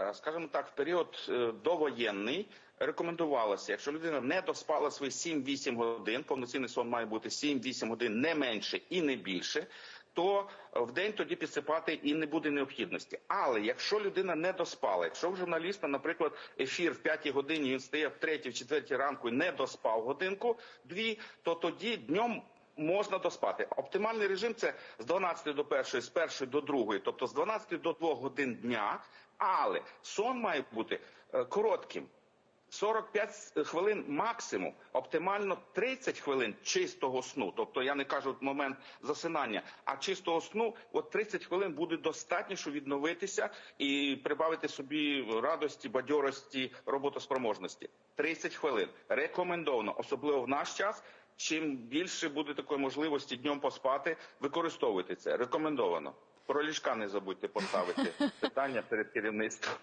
Е, Скажімо так, в період е, довоєнний рекомендувалося, якщо людина не доспала свої 7-8 годин, повноцінний сон має бути 7-8 годин не менше і не більше. То е, в день тоді підсипати і не буде необхідності. Але якщо людина не доспала, якщо в журналіста, наприклад, ефір в 5 годині він стає в 3 в 4 ранку і не доспав годинку дві, то тоді днем можна доспати. Оптимальний режим це з 12 до 1, з 1 до 2, тобто з 12 до 2 годин дня. Але сон має бути е, коротким. 45 хвилин максимум, оптимально 30 хвилин чистого сну. Тобто я не кажу в момент засинання, а чистого сну, от 30 хвилин буде достатньо, щоб відновитися і прибавити собі радості, бадьорості, роботоспроможності. 30 хвилин рекомендовано, особливо в наш час. Чим більше буде такої можливості днем поспати, використовуйте це. Рекомендовано. Про ліжка не забудьте поставити питання перед керівництвом.